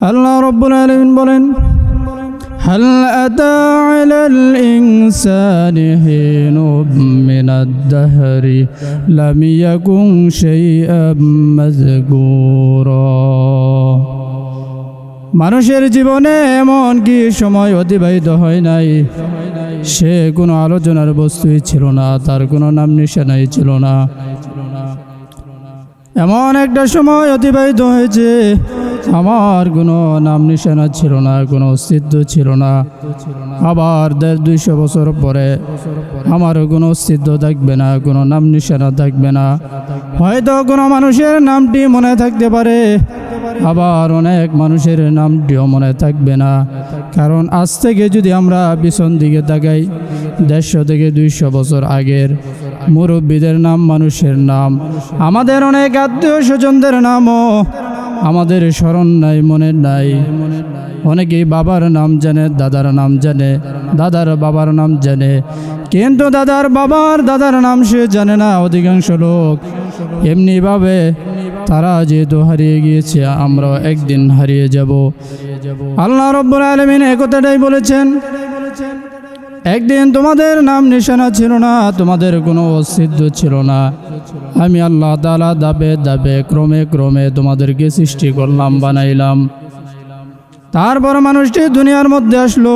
আল্লাহ রব্বুল আলমিন বলেন هل أتى على الإنسان حين من الدهر لم يكن شيئا مذكورا মানুষের জীবনে এমন কি সময় অতিবাহিত হয় নাই সে কোনো আলোচনার বস্তুই ছিল না তার কোনো নাম নিশানাই ছিল না এমন একটা সময় অতিবাহিত হয়েছে আমার কোনো নাম নিশানা ছিল না, কোনো অস্তিত্ব ছিল না। আবার দেড় দুইশো বছর পরে আমারও কোনো অস্তিত্ব থাকবে না, কোনো নাম নিশানা থাকবে না। হয়তো কোনো মানুষের নামটি মনে থাকতে পারে, আবার অনেক মানুষের নামটিও মনে থাকবে না। কারণ আজ থেকে যদি আমরা পিছন দিকে তাকাই, দেড়শো থেকে দুইশো বছর আগের মুরব্বীদের নাম, মানুষের নাম, আমাদের অনেক আত্মীয় স্বজনদের নামও আমাদের স্মরণ নাই, মনে নাই। অনেকেই বাবার নাম জানে, দাদার নাম জানে, দাদার বাবার নাম জানে। কিন্তু দাদার বাবার, দাদার নাম সে জানে না, অধিকাংশ লোক। এমনিভাবে তারা যেহেতু হারিয়ে গিয়েছে, আমরাও একদিন হারিয়ে যাব। আল্লাহ রব্বুল আলমিন একথাটাই বলেছেন একদিন তোমাদের নাম নিশানা ছিল না, তোমাদের কোনো অস্তিত্ব ছিল না। আমি আল্লাহ তালা দাবে দাবে ক্রমে ক্রমে তোমাদেরকে সৃষ্টি করলাম, বানাইলাম। তারপর মানুষটি দুনিয়ার মধ্যে আসলো,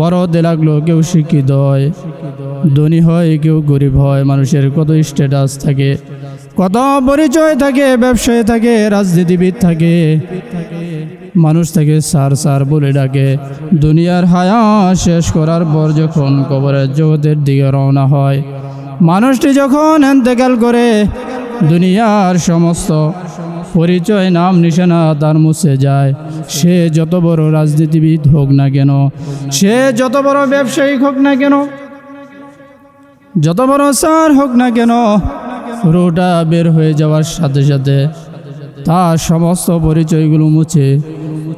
বড় হতে লাগল, কেউ শিক্ষিত হয়, ধনী হয়, কেউ গরিব হয়, মানুষের কত স্ট্যাটাস থাকে, কত পরিচয় থাকে, ব্যবসায়ী থাকে, রাজনীতিবিদ থাকে। মানুষ তাকে সার সার বলে ডাকে। দুনিয়ার হায়া শেষ করার পর যখন কবরের জগতের দিকে রওনা হয়, মানুষটি যখন এন্তেকাল করে, দুনিয়ার সমস্ত পরিচয়, নাম নিশানা তার মুছে যায়। সে যত বড় রাজনীতিবিদ হোক না কেন, সে যত বড় ব্যবসায়িক হোক না কেন, যত বড় সার হোক না কেন, রোটা বের হয়ে যাওয়ার সাথে সাথে তার সমস্ত পরিচয়গুলো মুছে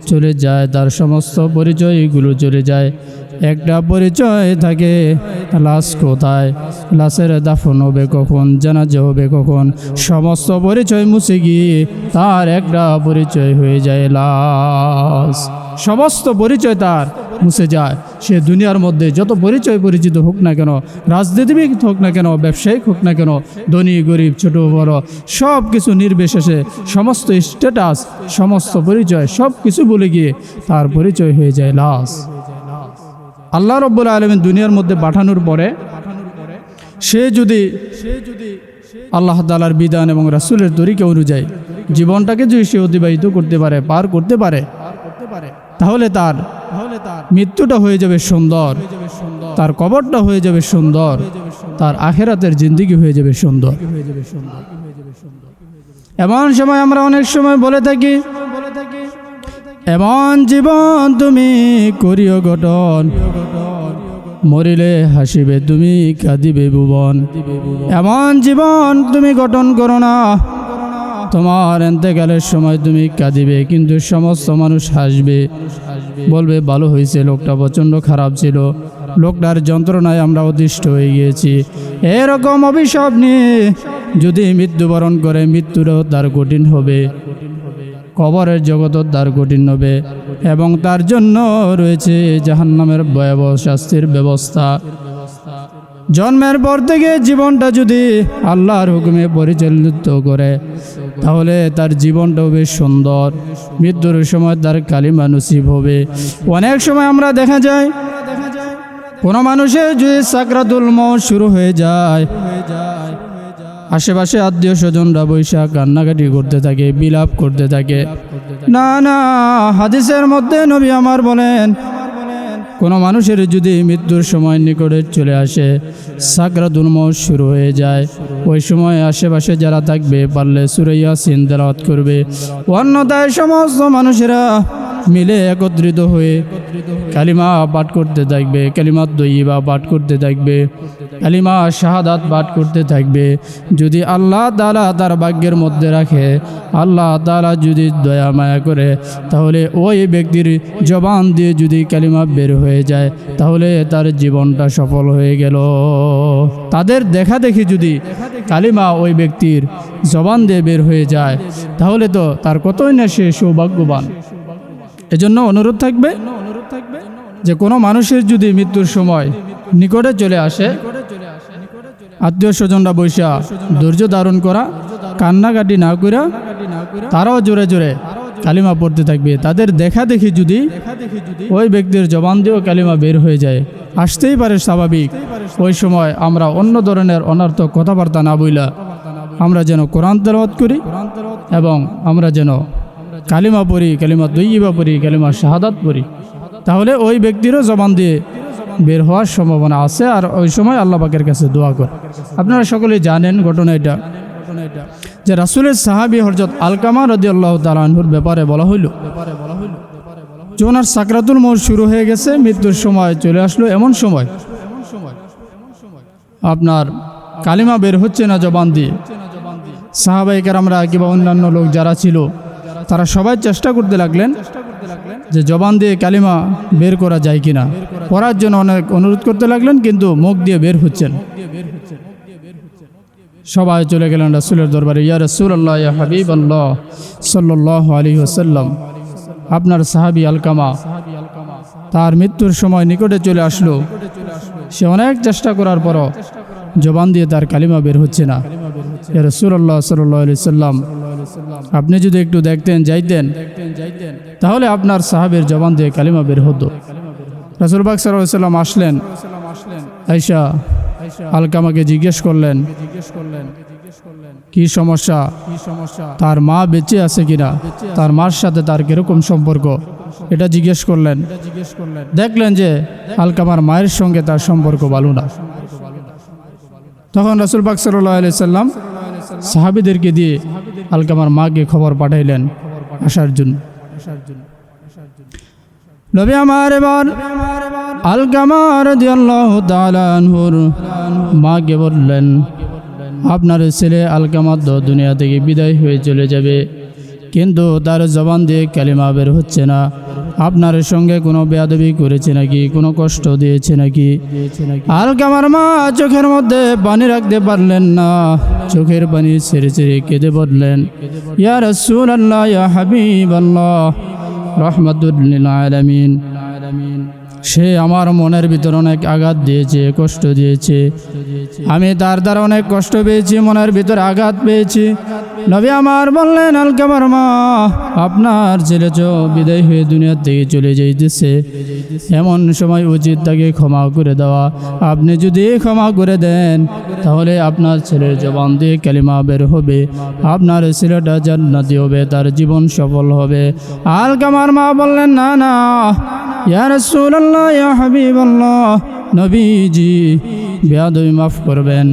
চলে যায়, তার সমস্ত পরিচয়গুলো চলে যায়। একটা পরিচয় থাকে, লাশ কোথায়? লাশের দাফন হবে কখন? জানাজা হবে কখন? সমস্ত পরিচয় মুছে গিয়ে তার একটা পরিচয় হয়ে যায়, লাশ। সমস্ত পরিচয় তার মুছে যায়। সে দুনিয়ার মধ্যে যত পরিচয় পরিচিত হোক না কেন, রাজনীতিবিদ হোক না কেন, ব্যবসায়িক হোক না কেন, ধনী, গরিব, ছোট, বড় সব কিছু নির্বিশেষে সমস্ত স্ট্যাটাস সমস্ত পরিচয় সব কিছু বলে গিয়ে তার পরিচয় হয়ে যায় লাশ। আল্লাহ রব্বুল আলমিন দুনিয়ার মধ্যে পাঠানোর পরে সে যদি সে যদি আল্লাহ তালার বিধান এবং রাসুলের তরিকা অনুযায়ী জীবনটাকে যদি সে অতিবাহিত করতে পারে, পার করতে পারে তাহলে তার তাহলে তার মৃত্যুটা হয়ে যাবে সুন্দর। তার কবরটা হয়ে যাবে সুন্দর। তার আখেরাতের জিন্দিগি হয়ে যাবে সুন্দর। এমন সময় আমরা অনেক সময় বলে থাকি, এমন জীবন তুমি করিও গঠন। মরিলে হাসিবে তুমি, কাঁদিবে ভুবন। এমন জীবন তুমি গঠন করো না। তোমার এতেকালের সময় তুমি কাঁদিবে, কিন্তু সমস্ত মানুষ হাসবে। বলবে, ভালো হয়েছে, লোকটা প্রচণ্ড খারাপ ছিল। লোকটার যন্ত্রণায় আমরা অতিষ্ঠ হয়ে গিয়েছি। এরকম অভিশাপ নিয়ে যদি মৃত্যুবরণ করে, মৃত্যুরও তার কঠিন হবে। কবরের জগত তার কঠিন হবে। এবং তার জন্য রয়েছে জাহান্নামের ভয়াবহ শাস্তির ব্যবস্থা। জন্মের পর থেকে জীবনটা যদি আল্লাহর হুকুমে পরিচালিত করে তাহলে তার জীবনটা বেশ সুন্দর। মৃত্যুর সময় তার কালিমা নসিব হবে। অনেক সময় আমরা দেখা যায়, কোনো মানুষের যদি সাকরাতুল মত শুরু হয়ে যায়, আশেপাশে আত্মীয় স্বজনরা বৈশাখ কান্নাকাটি করতে থাকে, বিলাপ করতে থাকে। না না, হাদিসের মধ্যে নবী আমার বলেন কোনো মানুষের যদি মৃত্যুর সময় নিকটে চলে আসে সাকরাতুল মৌত শুরু হয়ে যায়। ওই সময় আশেপাশে যারা থাকবে, পারলে সুরাইয়া সিন করবে। অন্যতায় সমস্ত মানুষেরা মিলে একত্রিত হয়ে কালিমা পাঠ করতে থাকবে, কালিমা দইবা পাঠ করতে থাকবে, কালিমা শাহাদাত পাঠ করতে থাকবে। যদি আল্লাহ তালা তার ভাগ্যের মধ্যে রাখে, আল্লাহ তালা যদি দয়া মায়া করে, তাহলে ওই ব্যক্তির জবান দিয়ে যদি কালিমা বের হয়ে যায়, তাহলে তার জীবনটা সফল হয়ে গেল। তাদের দেখা দেখি যদি কালিমা ওই ব্যক্তির জবান দিয়ে বের হয়ে যায়, তাহলে তো তার কতই না সে সৌভাগ্যবান। এজন্য অনুরোধ থাকবে যে কোনো মানুষের যদি মৃত্যুর সময় নিকটে চলে আসে, আত্মীয় স্বজনরা বৈশা ধৈর্য ধারণ করা, কান্নাকাটি না করা তারাও জোরে জোরে কালিমা পড়তে থাকবে। তাদের দেখা দেখি যদি ওই ব্যক্তির জবান দিয়েও কালিমা বের হয়ে যায়, আসতেই পারে স্বাভাবিক ওই সময় আমরা অন্য ধরনের অনর্থক কথাবার্তা না বইলা আমরা যেন কোরআন তেলাওয়াত করি এবং আমরা যেন কালিমা পড়ি, কালিমা দইবা পড়ি, কালিমা শাহাদাত পড়ি। তাহলে ওই ব্যক্তিরও জবান দিয়ে বের হওয়ার সম্ভাবনা আছে আর ওই সময় আল্লাহ পাকের কাছে দোয়া কর। আপনারা সকলেই জানেন ঘটনা এটা, যে রাসুলের সাহাবি হরজত আলকামা রদি আল্লাহ তালাহুর ব্যাপারে বলা হইল, যে ওনার সাকরাতুল মোর শুরু হয়ে গেছে, মৃত্যুর সময় চলে আসলো এমন সময়। আপনার কালিমা বের হচ্ছে না জবান দিয়ে। সাহাবাহিকার আমরা কিংবা অন্যান্য লোক যারা ছিল তারা সবাই চেষ্টা করতে লাগলেন যে জবান দিয়ে কালিমা বের করা যায় কিনা। পড়ার জন্য অনেক অনুরোধ করতে লাগলেন, কিন্তু মুখ দিয়ে বের হচ্ছেন। সবাই চলে গেলেন রাসুলের দরবারে। ইয়া রসুল আল্লাহ ইয়া হাবিব আল্লাহ সাল্লাহ আলী ওসাল্লাম আপনার সাহাবি আলকামা, তার মৃত্যুর সময় নিকটে চলে আসলো। সে অনেক চেষ্টা করার পরও জবান দিয়ে তার কালিমা বের হচ্ছে না। ইয়া রসুল আল্লাহ সাল্লাহ আলি সাল্লাম আপনি যদি একটু দেখতেন, যাইতেন, তাহলে আপনার সাহাবের জবান দিয়ে কালিমা বের হতো। রাসুলবাগ সাল্লাম আসলেন আইসা আলকামাকে জিজ্ঞেস করলেন, কি সমস্যা? তার মা বেঁচে আছে কিনা? তার মার সাথে তার কীরকম সম্পর্ক? এটা জিজ্ঞেস করলেন। দেখলেন যে আলকামার মায়ের সঙ্গে তার সম্পর্ক ভালো না। তখন রাসুল বাক সাল্লাহ আলি সাল্লাম সাহাবিদেরকে দিয়ে আলকামার মাকে খবর পাঠাইলেন আসার জন্য। মাকে বললেন, আপনার ছেলে আলকামার দুনিয়া থেকে বিদায় হয়ে চলে যাবে, কিন্তু তার জবান দিয়ে কালিমা বের হচ্ছে না। আপনার সঙ্গে কোনো বেয়াদবি করেছে নাকি? কোনো কষ্ট দিয়েছে নাকি? আলকামার মা চোখের মধ্যে পানি রাখতে পারলেন না। চোখের পানি ছেড়ে ছেড়ে কেঁদে বললেন, ইয়া রসুল আল্লাহ ইয়া হাবিব আল্লাহ রহমতুল্লিল আলমিন। সে আমার মনের ভিতর অনেক আঘাত দিয়েছে, কষ্ট দিয়েছে। আমি তার দ্বারা অনেক কষ্ট পেয়েছি, মনের ভিতর আঘাত পেয়েছি। নবী আমার বললেন আলকামার মা, আপনার ছেলে চো বিদায় হয়ে দুনিয়ার থেকে চলে যাইতেছে। এমন সময় উচিত তাকে ক্ষমা করে দেওয়া। আপনি যদি ক্ষমা করে দেন, তাহলে আপনার ছেলের জবান দিয়ে কালিমা বের হবে। আপনার ছেলেটা জান্নাতি হবে, তার জীবন সফল হবে। আলকামার মা বললেন, না না, ইয়া রাসূলুল্লাহ, ইয়া হাবিবাল্লাহ, নবীজি, বেয়াদবি মাফ করবেন।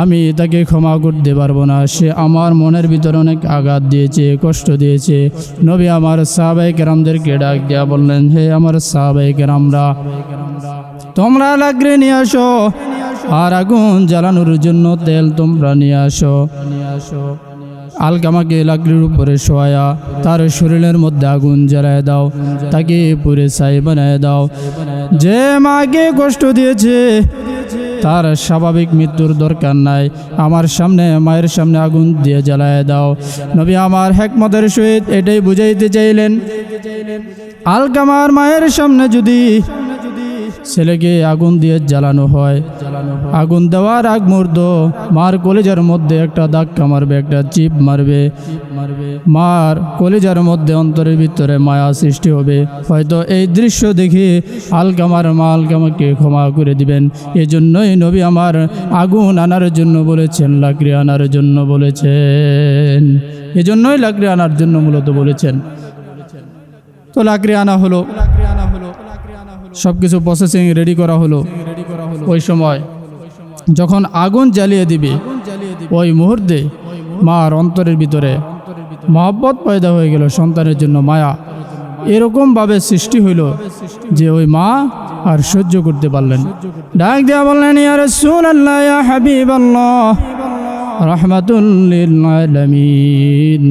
আমি তাকে ক্ষমা করতে পারব না। সে আমার মনের ভিতরে অনেক আঘাত দিয়েছে, কষ্ট দিয়েছে। নবী আমার সাহাবাই কেরামদেরকে ডাক দিয়া বললেন, হে আমার সাহাবাই কেরামরা, তোমরা লাগরে নিয়ে আসো আর আগুন জ্বালানোর জন্য তেল তোমরা নিয়ে আসো। নিয়ে আসো আলকামাকে লাকড়ির উপরে শোয়া তার শরীরের মধ্যে আগুন জ্বালায় দাও, তাকে পুরে ছাই বানায় দাও। যে মাকে কষ্ট দিয়েছে তার স্বাভাবিক মৃত্যুর দরকার নাই। আমার সামনে, মায়ের সামনে আগুন দিয়ে জ্বালায় দাও। নবী আমার হেকমতের সহিত এটাই বুঝাইতে চাইলেন আলকামার মায়ের সামনে যদি ছেলেকে আগুন দিয়ে জ্বালানো হয়। আগুন দেওয়ার আগ মুহূর্ত মার কলেজার মধ্যে একটা ধাক্কা মারবে, একটা চিপ মারবে। মার কলেজার মধ্যে অন্তরের ভিতরে মায়া সৃষ্টি হবে। হয়তো এই দৃশ্য দেখে আলকামার মা আলকামাকে ক্ষমা করে দিবেন। এজন্যই নবী আমার আগুন আনার জন্য বলেছেন, লাকড়ি আনার জন্য বলেছেন। এজন্যই লাকড়ি আনার জন্য মূলত বলেছেন। তো লাকড়ি আনা হলো। সব কিছু প্রসেসিং রেডি করা হলো ওই সময়। যখন আগুন জ্বালিয়ে দিবে, ওই মুহূর্তে মার অন্তরের ভিতরে মহব্বত পয়দা হয়ে গেল সন্তানের জন্য মায়া। এরকমভাবে সৃষ্টি হইল যে ওই মা আর সহ্য করতে পারলেন ডাক দেওয়া বললেন ইয়ার সুন আল্লাহ হাবিব আলামিন।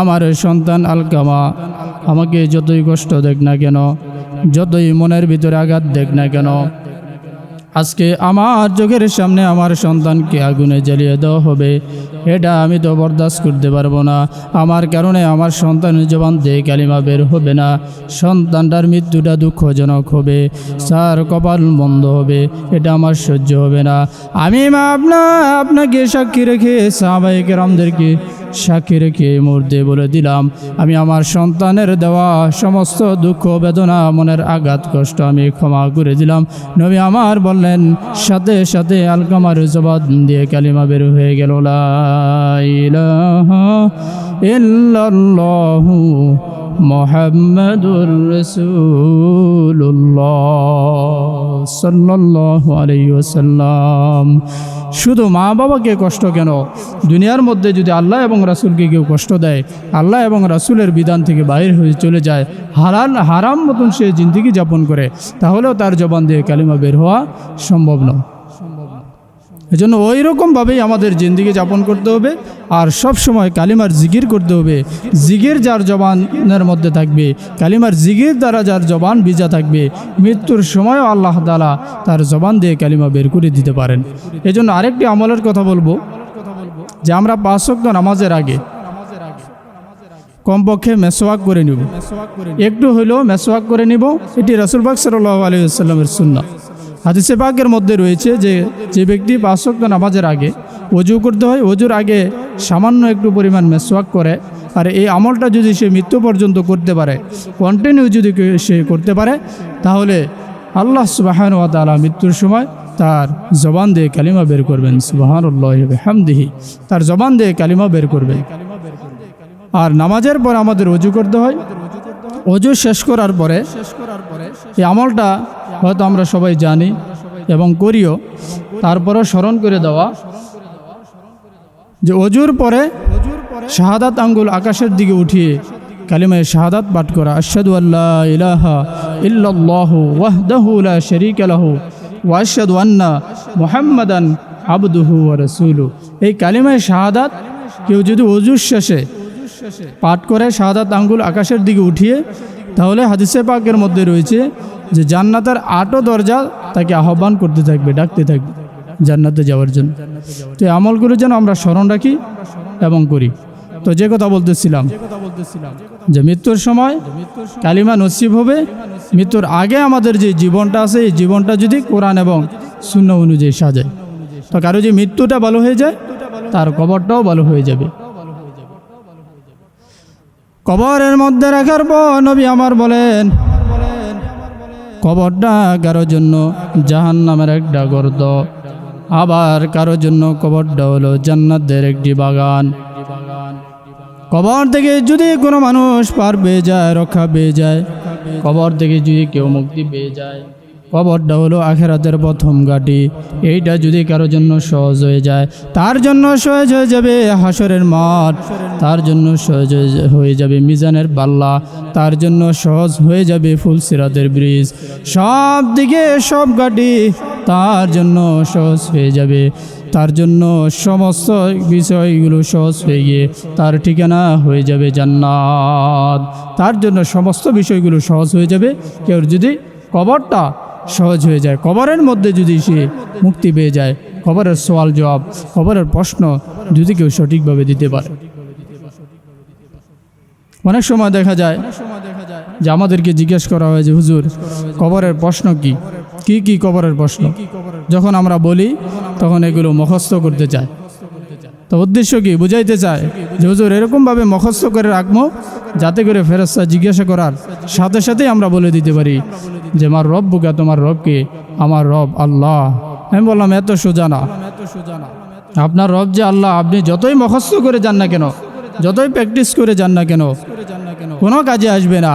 আমার সন্তান আলকামা, আমাকে যতই কষ্ট দেখ না কেন যতই মনের ভিতরে আঘাত দেখ না কেন, আজকে আমার চোখের সামনে আমার সন্তানকে আগুনে জ্বালিয়ে দেওয়া হবে। এটা আমি তো বরদাস্ত করতে পারব না। আমার কারণে আমার সন্তানের জবান দিয়ে কালিমা বের হবে না। সন্তানটার মৃত্যুটা দুঃখজনক হবে। স্যার, কপাল বন্ধ হবে। এটা আমার সহ্য হবে না। আমি আপনা আপনাকে সাক্ষী রেখে সাহাবাহিক রামদেরকে সাক্ষী মুর্দে বলে দিলাম, আমি আমার সন্তানের দেওয়া সমস্ত দুঃখ, বেদনা, মনের আঘাত, কষ্ট আমি ক্ষমা করে দিলাম। নবী আমার বললেন, সাথে সাথে আলকামার জবাব দিয়ে কালিমা বের হয়ে গেল, লা ইলাহা ইল্লাল্লাহু মোহাম্মদুর রসুল্লাহ ওয়াসাল্লাম। শুধু মা বাবাকে কষ্ট কেন? দুনিয়ার মধ্যে যদি আল্লাহ এবং রাসূলকে কেউ কষ্ট দেয়, আল্লাহ এবং রাসূলের বিধান থেকে বাইরে হয়ে চলে যায় হারাল হারাম মতন সে জিন্দিগি যাপন করে, তাহলেও তার জবান দিয়ে কালিমা বের হওয়া সম্ভব নয়। এজন্য ওই রকমভাবেই আমাদের জিন্দিগি যাপন করতে হবে আর সব সময় কালিমার জিগির করতে হবে। জিগির যার জবানের মধ্যে থাকবে, কালিমার জিগির দ্বারা যার জবান ভিজা থাকবে, মৃত্যুর সময়ও আল্লাহ তালা তার জবান দিয়ে কালিমা বের করে দিতে পারেন। এজন্য আরেকটি আমলের কথা বলব, যে আমরা পাঁচ ওয়াক্ত নামাজের আগে কমপক্ষে মেসোয়াক করে নিব। একটু হইলেও মেসোয়াক করে নিব, এটি রসুলবাগ সাল্লাহ আলহিসাল্লামের সুন্না হাদিসে পাকের মধ্যে রয়েছে যে যে ব্যক্তি পাঁচ ওয়াক্ত নামাজের আগে অজু করতে হয়, অজুর আগে সামান্য একটু পরিমাণ মেসওয়াক করে, আর এই আমলটা যদি সে মৃত্যু পর্যন্ত করতে পারে কন্টিনিউ যদি সে করতে পারে, তাহলে আল্লাহ সুবাহান ওয়া তাআলা মৃত্যুর সময় তার জবান দিয়ে কালিমা বের করবেন, সুবাহানুল্লাহ হামদিহি তার জবান দিয়ে কালিমা বের করবেন। আর নামাজের পর আমাদের অজু করতে হয় অজু শেষ করার পরে এই আমলটা হয়তো আমরা সবাই জানি এবং করিও। তারপরও স্মরণ করে দেওয়া যে অজুর পরে শাহাদাত আঙ্গুল আকাশের দিকে উঠিয়ে কালিমায় শাহাদাত পাঠ করা, আশহাদু আল্লাহ ইলাহা ইল্লাল্লাহু ওয়াহদাহু লা শারীকা লাহু আন্না মুহাম্মাদান আবদুহু ওয়া রাসূলুহু। এই কালিমায় শাহাদাত কেউ যদি অজুর শেষে পাঠ করে শাহাদাত আঙ্গুল আকাশের দিকে উঠিয়ে, তাহলে হাদিসে পাকের মধ্যে রয়েছে যে জান্নাতের আটও দরজা তাকে আহ্বান করতে থাকবে, ডাকতে থাকবে জান্নাতে যাওয়ার জন্য। তো এই আমলগুলো যেন আমরা স্মরণ রাখি এবং করি। তো যে কথা বলতেছিলাম, যে মৃত্যুর সময় কালিমা নসিব হবে, মৃত্যুর আগে আমাদের যে জীবনটা আছে, এই জীবনটা যদি কোরআন এবং শূন্য অনুযায়ী সাজায়, তো কারও যে মৃত্যুটা ভালো হয়ে যায়, তার কবরটাও ভালো হয়ে যাবে। কবরের মধ্যে রাখার পর নবী আমার বলেন, কবরটা কারও জন্য জাহান নামের একটা গর্দ আবার কারও জন্য কবরটা হলো জান্নাতের একটি বাগান। কবর থেকে যদি কোনো মানুষ পার পেয়ে যায়, রক্ষা পেয়ে যায়, কবর থেকে যদি কেউ মুক্তি পেয়ে যায় কবরটা হলো আখেরাতের প্রথম ঘাটি এইটা যদি কারোর জন্য সহজ হয়ে যায়, তার জন্য সহজ হয়ে যাবে হাসরের মাঠ তার জন্য সহজ হয়ে- যাবে মিজানের পাল্লা তার জন্য সহজ হয়ে যাবে ফুলসিরাতের ব্রিজ। সব দিকে সব ঘাটি তার জন্য সহজ হয়ে যাবে। তার জন্য সমস্ত বিষয়গুলো সহজ হয়ে গিয়ে তার ঠিকানা হয়ে যাবে জান্নাত। তার জন্য সমস্ত বিষয়গুলো সহজ হয়ে যাবে। কেউ যদি কবরটা সহজ হয়ে যায়। কবরের মধ্যে যদি সে মুক্তি পেয়ে যায়, কবরের সওয়াল জবাব, কবরের প্রশ্ন যদি কেউ সঠিকভাবে দিতে পারে। অনেক সময় দেখা যায় যে আমাদেরকে জিজ্ঞেস করা হয় যে, হুজুর, কবরের প্রশ্ন কি? কি কি কবরের প্রশ্ন? যখন আমরা বলি, তখন এগুলো মুখস্থ করতে চায়। তো উদ্দেশ্য কি? বুঝাইতে চায় যে, হুজুর, এরকমভাবে মুখস্থ করে রাখব যাতে করে ফেরস্তা জিজ্ঞাসা করার সাথে সাথেই আমরা বলে দিতে পারি যে আমার রব বুকা তোমার রবকে আমার রব আল্লাহ। আমি বললাম, এত সোজা না। আপনার রব যে আল্লাহ, আপনি যতই মুখস্থ করে যান না কেন, যতই প্র্যাকটিস করে যান না কেন, কোনো কাজে আসবে না।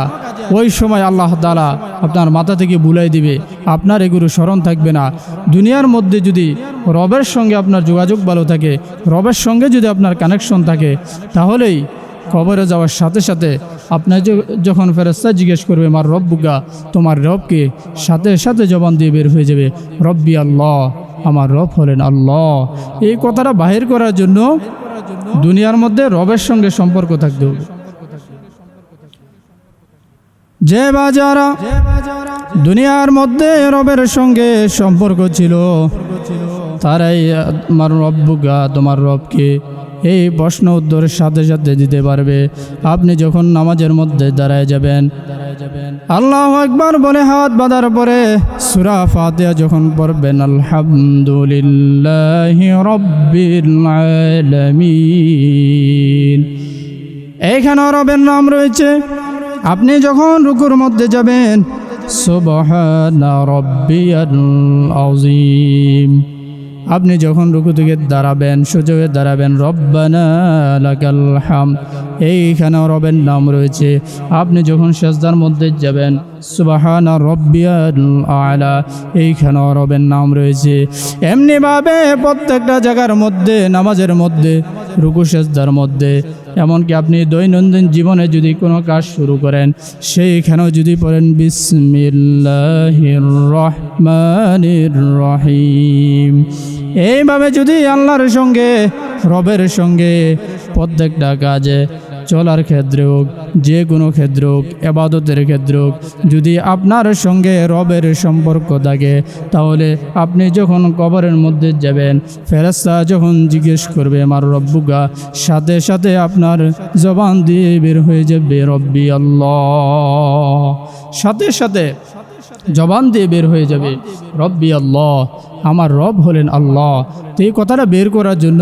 ওই সময় আল্লাহ তালা আপনার মাথা থেকে বুলাই দিবে, আপনার এগুলো স্মরণ থাকবে না। দুনিয়ার মধ্যে যদি রবের সঙ্গে আপনার যোগাযোগ ভালো থাকে, রবের সঙ্গে যদি আপনার কানেকশন থাকে, তাহলেই কবরে যাওয়ার সাথে সাথে আপনার যখন ফেরস্তা জিজ্ঞেস করবে আমার রব বুগা তোমার রবকে সাথে সাথে জবান দিয়ে বের হয়ে যাবে? রব্বি আল্লাহ, আমার রব হলেন আল্লাহ। এই কথাটা বাহির করার জন্য দুনিয়ার মধ্যে রবের সঙ্গে সম্পর্ক থাকতে হবে। যে বা যারা দুনিয়ার মধ্যে রবের সঙ্গে সম্পর্ক ছিল, তারাই আমার রব্বুগা তোমার রবকে এই প্রশ্ন উত্তরের সাথে সাথে দিতে পারবে। আপনি যখন নামাজের মধ্যে দাঁড়ায় যাবেন, আল্লাহ একবার বলে হাত বাঁধার পরে সুরা ফাতিয়া যখন পড়বেন, আলহামদুলিল্লাহ এইখানে রবের নাম রয়েছে। আপনি যখন রুকুর মধ্যে যাবেন, সুবহানা রব্বিয়াল আযীম। আপনি যখন রুকু থেকে দাঁড়াবেন সুযোগে দাঁড়াবেন, রব্বানা লাকাল হাম এইখানেও রবের নাম রয়েছে। আপনি যখন সেজদার মধ্যে যাবেন, সুবাহানা রব্বিয়াল আলা, এইখানেও রবের নাম রয়েছে। এমনিভাবে প্রত্যেকটা জায়গার মধ্যে, নামাজের মধ্যে, রুকু সেজদার মধ্যে এমনকি আপনি দৈনন্দিন জীবনে যদি কোনো কাজ শুরু করেন, সেইখানেও যদি পড়েন, বিসমিল্লাহির রহমানির রহিম। এইভাবে যদি আল্লাহর সঙ্গে, রবের সঙ্গে প্রত্যেকটা কাজে চলার ক্ষেত্রে হোক যে কোনো ক্ষেত্রে হোক এবাদতের ক্ষেত্রে হোক যদি আপনার সঙ্গে রবের সম্পর্ক থাকে, তাহলে আপনি যখন কবরের মধ্যে যাবেন ফেরেস্তা যখন জিজ্ঞেস করবে, আমার রব্বুগা? সাথে সাথে আপনার জবান দিয়ে বের হয়ে যাবে, রব্বি আল্লাহ। সাথে সাথে জবান দিয়ে বের হয়ে যাবে, রব্বি আল্লাহ। আমার রব হলেন আল্লাহ। তো এই কথাটা বের করার জন্য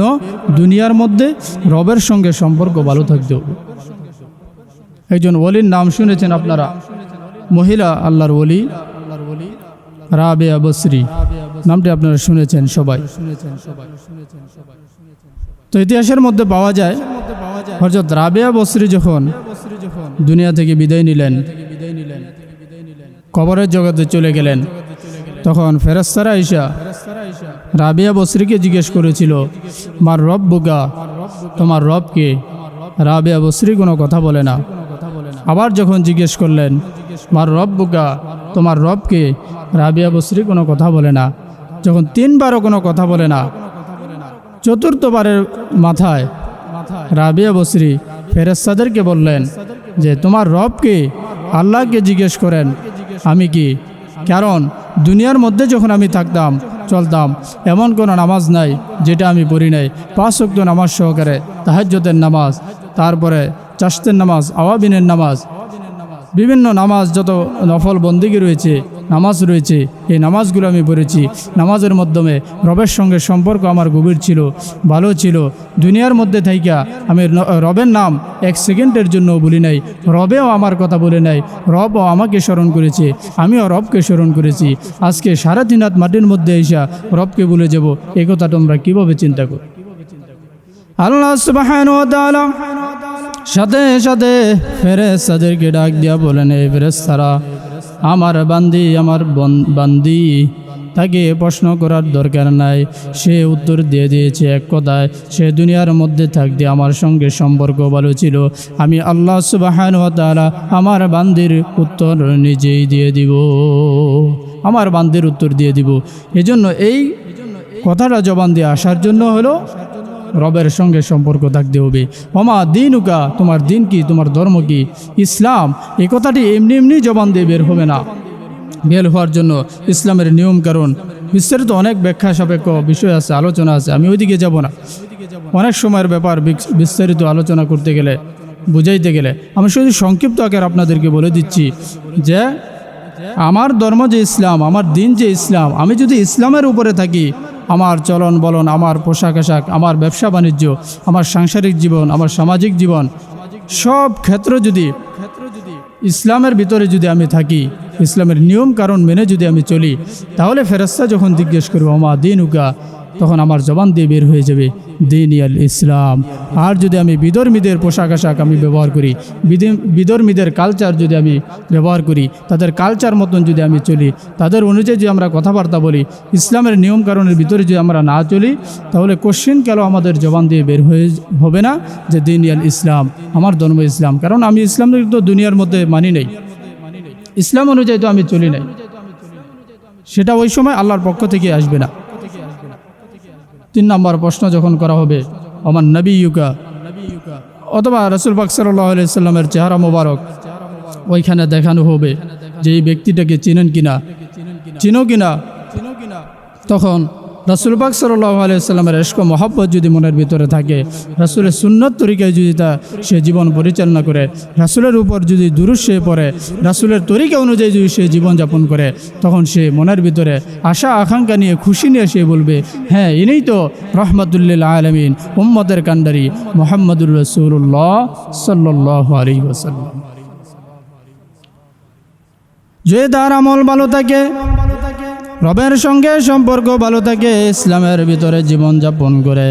দুনিয়ার মধ্যে রবের সঙ্গে সম্পর্ক ভালো থাকতে হবে। একজন ওলির নাম শুনেছেন আপনারা? মহিলা আল্লাহর ওলি রাবেয়া বসরি নামটি আপনারা শুনেছেন সবাই। তো ইতিহাসের মধ্যে পাওয়া যায় হজরত রাবেয়া বসরি যখন দুনিয়া থেকে বিদায় নিলেন, কবরের জগতে চলে গেলেন, তখন ফেরেস্তারা ঈশা রাবিয়া বসরিকে জিজ্ঞেস করেছিল, মার রব বুকা, তোমার রবকে রাবিয়া বসরি কোনো কথা বলে না। আবার যখন জিজ্ঞেস করলেন, মার রব বুকা, তোমার রবকে রাবিয়া বসরি কোনো কথা বলে না। যখন তিনবারও কোনো কথা বলে না, চতুর্থবারের মাথায় রাবিয়া বসরি ফেরেস্তাদেরকে বললেন যে, তোমার রবকে আল্লাহকে জিজ্ঞেস করেন, আমি কি? কারণ দুনিয়ার মধ্যে যখন আমি থাকতাম চলতাম এমন কোনো নামাজ নাই, যেটা আমি পড়ি নাই। পাঁচ শক্ত নামাজ সহকারে তাহাজ্যতের নামাজ, তারপরে চাষতের নামাজ, আওয়াবিনের নামাজ। বিভিন্ন নামাজ যত নফল বন্দিগি রয়েছে নামাজ রয়েছে। এই নামাজগুলো আমি পড়েছি। নামাজের মাধ্যমে রবের সঙ্গে সম্পর্ক আমার গভীর ছিল, ভালো ছিল। দুনিয়ার মধ্যে থাইকা আমি রবের নাম এক সেকেন্ডের জন্য বলি নাই। রবেও আমার কথা বলে নাই। রবও আমাকে স্মরণ করেছে। আমিও রবকে স্মরণ করেছি। আজকে সারা দিন রাত মাটির মধ্যে এসা রবকে বলে যাব। এ কথা তোমরা কীভাবে চিন্তা করো? আল্লাহ সাথে সাথে ফেরেস্তাদেরকে ডাক দিয়া বলেন এই ফেরেস্তারা আমার বান্দি, আমার বন- বান্দি। তাকে প্রশ্ন করার দরকার নাই। সে উত্তর দিয়ে দিয়েছে এক কথায়, সে দুনিয়ার মধ্যে থাকতে আমার সঙ্গে সম্পর্ক ভালো ছিল। আমি আল্লাহ সুবাহান তাআলা আমার বান্দির উত্তর নিজেই দিয়ে দিব। আমার বান্দির উত্তর দিয়ে দিব। এজন্য এই কথাটা জবান দিয়ে আসার জন্য হলো রবের সঙ্গে সম্পর্ক থাকতে হবে। অমা দিন উকা তোমার দিন কি, তোমার ধর্ম কি? ইসলাম, এই কথাটি এমনি এমনি জবান দিয়ে বের হবে না। বের হওয়ার জন্য ইসলামের নিয়ম কারণ। বিস্তারিত অনেক ব্যাখ্যা সাপেক্ষ বিষয় আছে, আলোচনা আছে, আমি ওইদিকে যাব না। অনেক সময়ের ব্যাপার বিস্তারিত আলোচনা করতে গেলে, বুঝাইতে গেলে। আমি শুধু সংক্ষিপ্ত আকার আপনাদেরকে বলে দিচ্ছি যে, আমার ধর্ম যে ইসলাম, আমার দিন যে ইসলাম, আমি যদি ইসলামের উপরে থাকি আমার চলন বলন, আমার পোশাক আশাক, আমার ব্যবসা বাণিজ্য, আমার সাংসারিক জীবন, আমার সামাজিক জীবন, সব ক্ষেত্র যদি ক্ষেত্র যদি ইসলামের ভিতরে যদি আমি থাকি, ইসলামের নিয়ম কারণ মেনে যদি আমি চলি, তাহলে ফেরস্তা যখন জিজ্ঞেস করব আমা দিন উকা তখন আমার জবান দিয়ে বের হয়ে যাবে দিন ইয়াল ইসলাম। আর যদি আমি বিধর্মীদের পোশাক আশাক আমি ব্যবহার করি, বিধি- বিধর্মীদের কালচার যদি আমি ব্যবহার করি, তাদের কালচার মতন যদি আমি চলি, তাদের অনুযায়ী যদি আমরা কথাবার্তা বলি, ইসলামের নিয়ম কারণের ভিতরে যদি আমরা না চলি, তাহলে কোশ্চিন কেন আমাদের জবান দিয়ে বের হয়ে হবে না যে দিন ইয়াল ইসলাম, আমার ধর্ম ইসলাম? কারণ আমি ইসলাম তো দুনিয়ার মধ্যে মানি নেই। ইসলাম অনুযায়ী তো আমি চলি নাই। সেটা ওই সময় আল্লাহর পক্ষ থেকে আসবে না। তিন নম্বর প্রশ্ন যখন করা হবে আমার নবী ইউকা অথবা রসুল পাক চেহারা মোবারক, ওইখানে দেখানো হবে যে এই ব্যক্তিটাকে চিনেন কিনা। চিনো কিনা? তখন রাসুল পাক সাল্লাহ আলিয়াল্লামের এশক মহাব্বত যদি মনের ভিতরে থাকে, রাসুলের সুন্নত তরিকায় যদি তা সে জীবন পরিচালনা করে, রাসুলের উপর যদি দুরুস সে পড়ে, রাসুলের তরিকা অনুযায়ী যদি সে জীবনযাপন করে, তখন সে মনের ভিতরে আশা, আকাঙ্ক্ষা নিয়ে খুশি নিয়ে সে বলবে হ্যাঁ ইনিই তো রহমতুল্লিল আলমিন উম্মদের কান্ডারি মোহাম্মদুর রসুল্লাহ সাল্লাহ আলী যে তার আমল ভালো থাকে রবের সঙ্গে সম্পর্ক ভালো থাকে ইসলামের ভিতরে জীবনযাপন করে।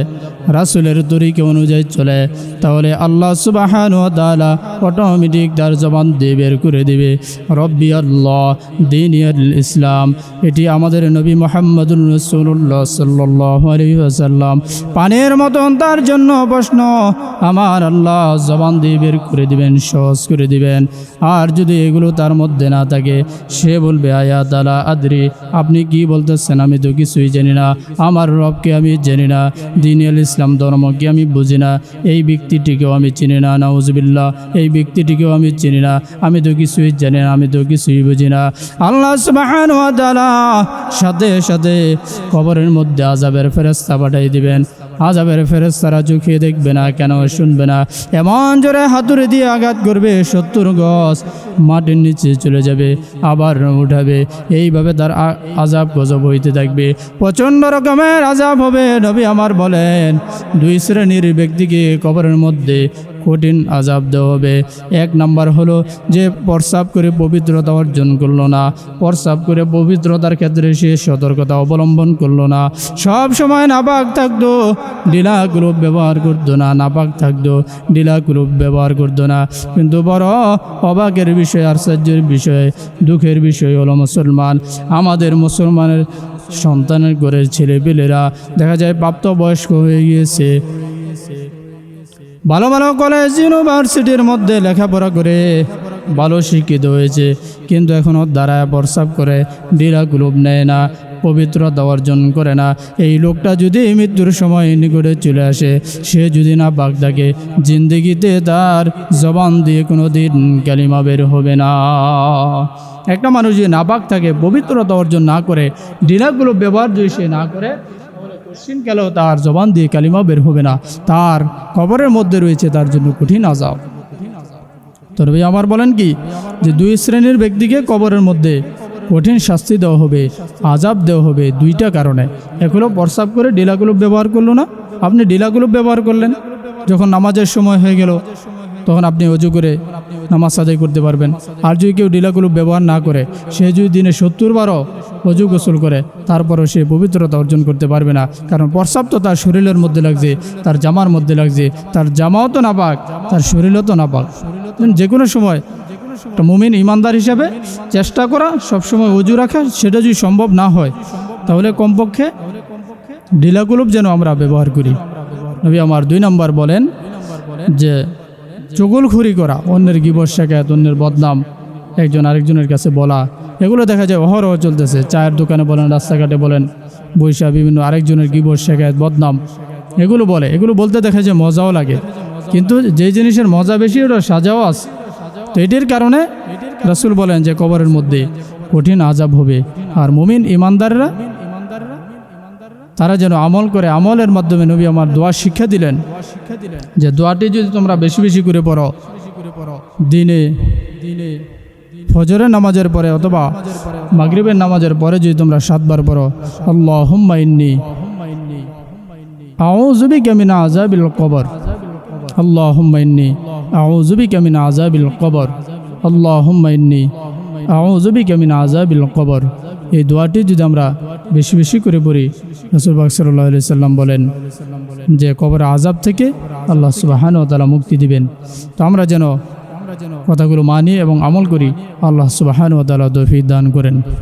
রাসুলের তরিকে অনুযায়ী চলে, তাহলে আল্লাহ সুবাহান ও তালা অটোমেটিক তার জবান দিয়ে বের করে দিবে। রব্বি আল্লাহ, দিন ইসলাম, এটি আমাদের নবী মোহাম্মদুল রসুল্লাহ সাল্লাহ আলহিহাসাল্লাম পানের মতন তার জন্য প্রশ্ন, আমার আল্লাহ জবান দিয়ে বের করে দিবেন, সহজ করে দিবেন। আর যদি এগুলো তার মধ্যে না থাকে, সে বলবে, আয়া তালা আদরি, আপনি কি বলতেছেন? আমি তো কিছুই জানি না, আমার রবকে আমি জানি না, দিন আল ইসলাম ধর্মকে আমি বুঝি না। এই ব্যক্তিটিকেও আমি চিনি না নাউজবিল্লা এই ব্যক্তিটিকেও আমি চিনি না। আমি তো কিছুই জানি না, আমি তো কিছুই বুঝি না। আল্লাহ সাথে সাথে কবরের মধ্যে আজাবের ফেরস্তা পাঠাই দিবেন। আজাবের ফেরেস্তারা চুকিয়ে দেখবে না, কেন শুনবে না? এমন জোরে হাতুড়ে দিয়ে আঘাত করবে সত্তর গছ মাটির নিচে চলে যাবে, আবার উঠাবে। এইভাবে তার আজাব গজব হইতে থাকবে। প্রচণ্ড রকমের আজাব হবে, নবী আমার বলেন। দুই শ্রেণির ব্যক্তিকে কবরের মধ্যে কঠিন আজাব দেওয়া হবে। এক নাম্বার হলো যে প্রস্রাব করে পবিত্রতা অর্জন করল না। প্রস্রাব করে পবিত্রতার ক্ষেত্রে সে সতর্কতা অবলম্বন করল না। সব সময় নাপাক থাকতো ডিলা গ্রুপ ব্যবহার করতো না, নাপাক থাকতো ডিলা গ্রুপ ব্যবহার করতো না। কিন্তু বড় অবাকের বিষয়, আশ্চর্যের বিষয়, দুঃখের বিষয় হলো মুসলমান। আমাদের মুসলমানের সন্তানের ঘরের ছেলেপেলেরা দেখা যায় প্রাপ্তবয়স্ক হয়ে গিয়েছে। ভালো ভালো কলেজ ইউনিভার্সিটির মধ্যে লেখাপড়া করে ভালো শিক্ষিত হয়েছে। কিন্তু এখনও দাঁড়ায় প্রস্রাব করে ডিলা গ্রুপ নেয় না পবিত্রতা অর্জন করে না। এই লোকটা যদি মৃত্যুর সময় নিকটে চলে আসে, সে যদি না বাঘ থাকে জিন্দগিতে তার জবান দিয়ে কোনো দিন কালিমা বের হবে না। একটা মানুষ যদি নাপাক থাকে, পবিত্রতা অর্জন না করে ডিলাগুলো ব্যবহার যদি সে না করে কঠিন গেলেও তার জবান দিয়ে কালিমা বের হবে না। তার কবরের মধ্যে রয়েছে তার জন্য কঠিন আজাব তবে আমার বলেন কি, যে দুই শ্রেণির ব্যক্তিকে কবরের মধ্যে কঠিন শাস্তি দেওয়া হবে আজাব দেওয়া হবে দুইটা কারণে। এগুলো হলো প্রস্রাব করে ডিলাগুলো ব্যবহার করল না। আপনি ডিলাগুলো ব্যবহার করলেন, যখন নামাজের সময় হয়ে গেল তখন আপনি অজু করে নামাজ সাজাই করতে পারবেন। আর যদি কেউ ডিলাগুলো ব্যবহার না করে, সে যদি দিনে সত্তর বারও অজু গোসল করে, তারপরও সে পবিত্রতা অর্জন করতে পারবে না। কারণ প্রস্রাব তো তার শরীরের মধ্যে লাগছে, তার জামার মধ্যে লাগছে, তার জামাও তো না পাক তার শরীরও তো না পাক যে কোনো সময় একটা মুমিন ইমানদার হিসাবে চেষ্টা করা, সবসময় অজু রাখা, সেটা যদি সম্ভব না হয়, তাহলে কমপক্ষে ডিলাগুলোব যেন আমরা ব্যবহার করি। নবী আমার দুই নম্বর বলেন যে চগলখুরি করা, অন্যের গিবর শেখায়ত, অন্যের বদনাম, একজন আরেকজনের কাছে বলা। এগুলো দেখা যায় অহরহ চলতেছে। চায়ের দোকানে বলেন, রাস্তাঘাটে বলেন, বৈশা বিভিন্ন আরেকজনের গিবর শেখায়ত, বদনাম। এগুলো বলে। এগুলো বলতে দেখা যায় মজাও লাগে। কিন্তু যে জিনিসের মজা বেশি ওটা সাজাও আছে। তো এটির কারণে রাসুল বলেন যে কবরের মধ্যে কঠিন আজাব হবে। আর মুমিন ইমানদাররা তারা যেন আমল করে, আমলের মাধ্যমে নবী আমার দোয়া শিক্ষা দিলেন। যে দোয়াটি যদি তোমরা বেশি বেশি করে পড়ো, দিনে দিনে ফজরের নামাজের পরে অথবা মাগরিবের নামাজের পরে যদি তোমরা সাতবার পড়ো আল্লাহ হুম্মা ইন্নি আউযুবি কামিনা আযাবিল কবর। আল্লাহুম্মা ইন্নি আউযুবি কামিনা আযাবিল কবর। আল্লাহুম্মা ইন্নি আউযুবি কামিনা আযাবিল কবর। এই দোয়াটি যদি আমরা বেশি বেশি করে পড়ি রাসূল পাক সাল্লাল্লাহু সাল্লাম বলেন যে কবর আজাব থেকে আল্লাহ সুবাহান ও তালা মুক্তি দিবেন। তো আমরা যেন কথাগুলো মানি এবং আমল করি, আল্লাহ সুবাহান ও তালা তৌফিক দান করেন।